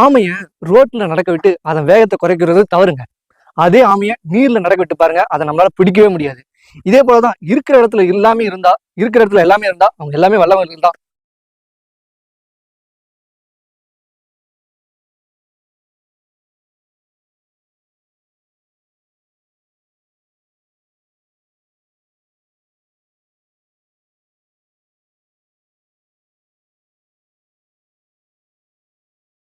ஆமைய ரோட்ல நடக்க விட்டு அதன் வேகத்தை குறைக்கிறது தவறுங்க. அதே ஆமைய நீர்ல நடக்க விட்டு பாருங்க அதை நம்மளால பிடிக்கவே முடியாது. இதே போலதான் இருக்கிற இடத்துல எல்லாமே இருந்தா இருக்கிற இடத்துல எல்லாமே இருந்தா அவங்க எல்லாமே வல்லவர்கள் தான்.